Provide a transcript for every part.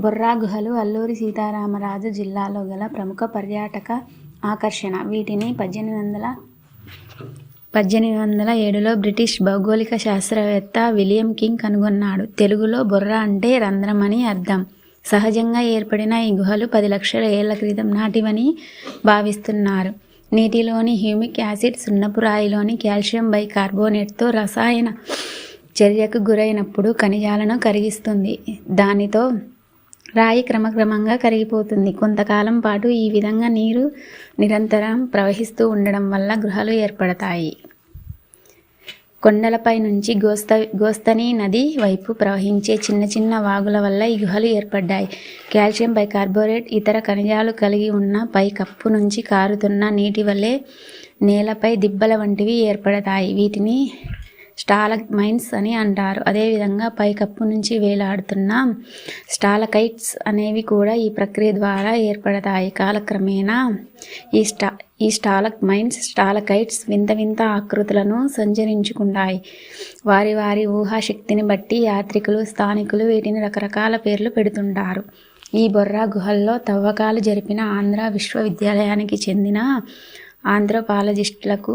బొర్రా గుహలు అల్లూరి సీతారామరాజు జిల్లాలో గల ప్రముఖ పర్యాటక ఆకర్షణ. వీటిని పద్దెనిమిది వందల పద్దెనిమిది వందల ఏడులో బ్రిటిష్ భౌగోళిక శాస్త్రవేత్త విలియం కింగ్ కనుగొన్నాడు. తెలుగులో బొర్రా అంటే రంధ్రం అని అర్థం. సహజంగా ఏర్పడిన ఈ గుహలు పది లక్షల ఏళ్ళ క్రితం నాటివని భావిస్తున్నారు. నీటిలోని హ్యూమిక్ యాసిడ్ సున్నపురాయిలోని కాల్షియం బై కార్బోనేట్తో రసాయన చర్యకు గురైనప్పుడు ఖనిజాలను కరిగిస్తుంది. దానితో రాయి క్రమక్రమంగా కరిగిపోతుంది. కొంతకాలం పాటు ఈ విధంగా నీరు నిరంతరం ప్రవహిస్తూ ఉండడం వల్ల గుహలు ఏర్పడతాయి. కొండలపై నుంచి గోస్త గోస్తని నది వైపు ప్రవహించే చిన్న చిన్న వాగుల వల్ల ఈ గుహలు ఏర్పడ్డాయి. కాల్షియం బైకార్బోరేట్ ఇతర ఖనిజాలు కలిగి ఉన్న పై కప్పు నుంచి కారుతున్న నీటి వల్లే నేలపై దిబ్బల వంటివి ఏర్పడతాయి. వీటిని స్టాలగ్మైట్స్ అని అంటారు. అదేవిధంగా పైకప్పు నుంచి వేలాడుతున్న స్టాలకైట్స్ అనేవి కూడా ఈ ప్రక్రియ ద్వారా ఏర్పడతాయి. కాలక్రమేణా ఈ స్టా ఈ స్టాలక్ మైన్స్ స్టాలకైట్స్ వింత వింత ఆకృతులను సంచరించుకుంటాయి. వారి వారి ఊహాశక్తిని బట్టి యాత్రికులు, స్థానికులు వీటిని రకరకాల పేర్లు పెడుతుంటారు. ఈ బొర్రా గుహల్లో తవ్వకాలు జరిపిన ఆంధ్ర విశ్వవిద్యాలయానికి చెందిన ఆంథ్రోపాలజిస్టులకు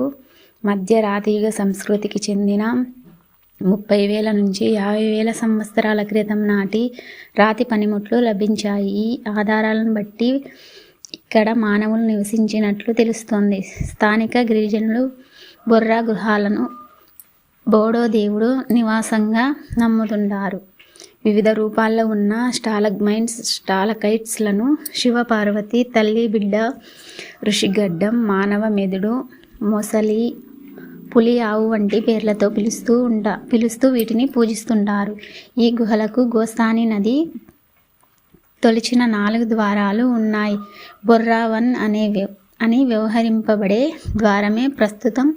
మధ్య రాతియుగ సంస్కృతికి చెందిన ముప్పై వేల నుంచి యాభై వేల సంవత్సరాల క్రితం నాటి రాతి పనిముట్లు లభించాయి. ఈ ఆధారాలను బట్టి ఇక్కడ మానవులు నివసించినట్లు తెలుస్తోంది. స్థానిక గిరిజనులు బొర్రా గృహాలను బోడో దేవుడు నివాసంగా నమ్ముతుంటారు. వివిధ రూపాల్లో ఉన్న స్టాలగ్మైన్స్ స్టాలకైట్స్లను శివపార్వతి తల్లి బిడ్డ, ఋషిగడ్డం, మానవ మెదడు, మొసలి, పులి ఆవు వంటి పేర్లతో పిలుస్తూ ఉంటా పిలుస్తూ వీటిని పూజిస్తుంటారు. ఈ గుహలకు గోస్తాని నది తొలిచిన నాలుగు ద్వారాలు ఉన్నాయి. బొర్రా వన్ అని వ్యవహరింపబడే ద్వారమే ప్రస్తుతం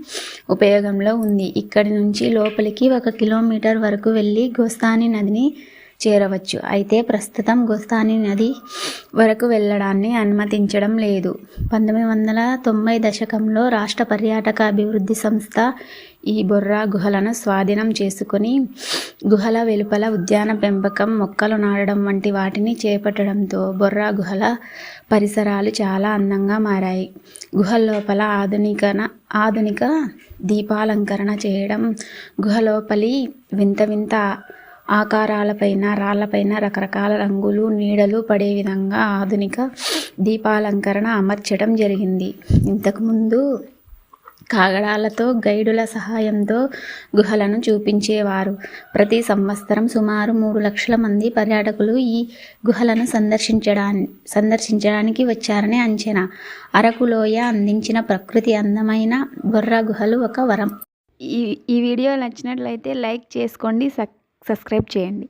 ఉపయోగంలో ఉంది. ఇక్కడి నుంచి లోపలికి ఒక కిలోమీటర్ వరకు వెళ్ళి గోస్తాని నదిని చేరవచ్చు. అయితే ప్రస్తుతం గోస్తాని నది వరకు వెళ్ళడాన్ని అనుమతించడం లేదు. పంతొమ్మిది వందల తొంభై దశకంలో రాష్ట్ర పర్యాటక అభివృద్ధి సంస్థ ఈ బొర్రా గుహలను స్వాధీనం చేసుకుని గుహల వెలుపల ఉద్యాన పెంపకం, మొక్కలు నాటడం వంటి వాటిని చేపట్టడంతో బొర్రా గుహల పరిసరాలు చాలా అందంగా మారాయి. గుహల్లోపల ఆధునిక దీపాలంకరణ చేయడం, గుహలోపలి వింత వింత ఆకారాలపైన, రాళ్ళపైన రకరకాల రంగులు, నీడలు పడే విధంగా ఆధునిక దీపాలంకరణ అమర్చడం జరిగింది. ఇంతకుముందు కాగడాలతో గైడుల సహాయంతో గుహలను చూపించేవారు. ప్రతి సంవత్సరం సుమారు మూడు లక్షల మంది పర్యాటకులు ఈ గుహలను సందర్శించడానికి వచ్చారని అంచనా. అరకు లోయ అందించిన ప్రకృతి అందమైన బుర్ర గుహలు ఒక వరం. ఈ వీడియో నచ్చినట్లయితే లైక్ చేసుకోండి, సబ్స్క్రైబ్ చేయండి.